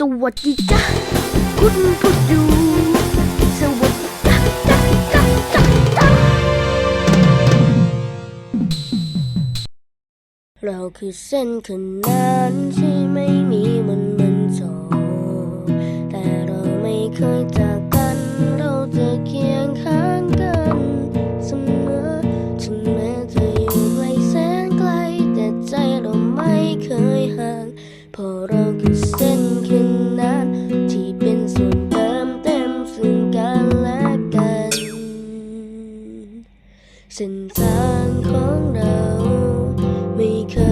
สวัสดีจ้าคุณผู้ดูสวัสดีจ้าจ้าจ้าจ้าจ้าเราคือเส้นขนานที่ไม่มีมันมัน เส้นทางของเราไม่เคย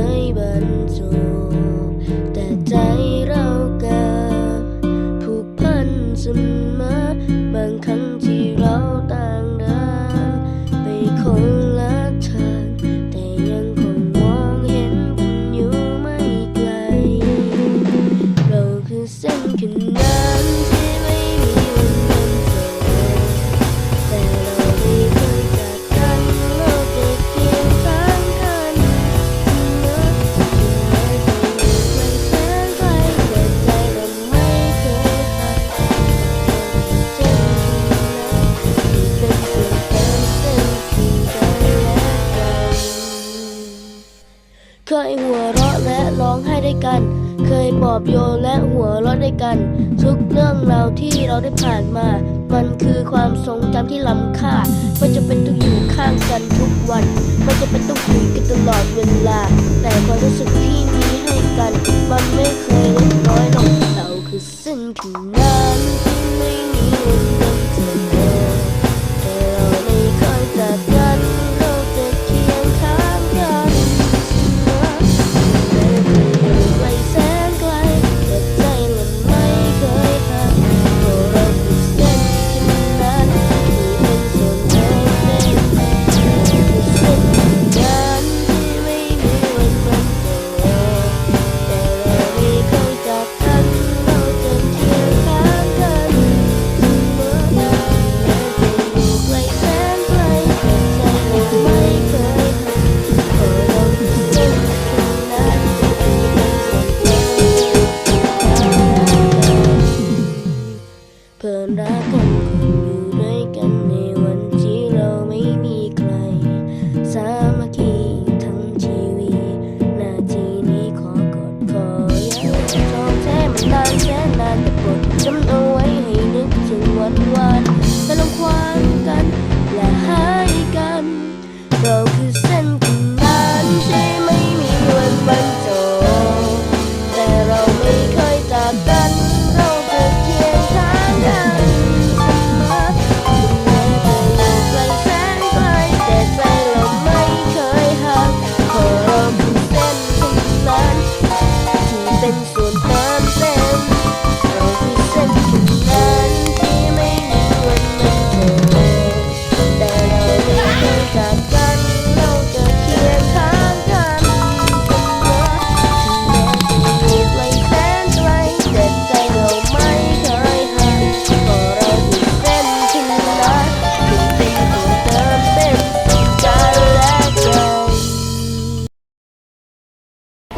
คยปอบโยนและหัวเราะด้วยกัน ทุกเรื่องราวที่เราได้ผ่านมา มันคือความทรงจำที่ล้ำค่าไม่จะเป็นต้องอยู่ข้างกันทุกวันไม่จะเป็นต้องคุยกันตลอดเวลา แต่ความรู้สึกที่มีให้กัน มันไม่เคยลดน้อยลงเราคือสิ่งที่นั้นไม่มีวัน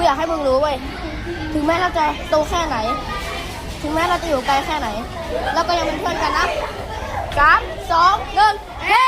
อยากให้มึงรู้เว้ย ถึงแม้เราจะโตแค่ไหน ถึงแม้เราจะอยู่ไกลแค่ไหน เราก็ยังเป็นเพื่อนกันนะสามสองหนึ่งเฮ้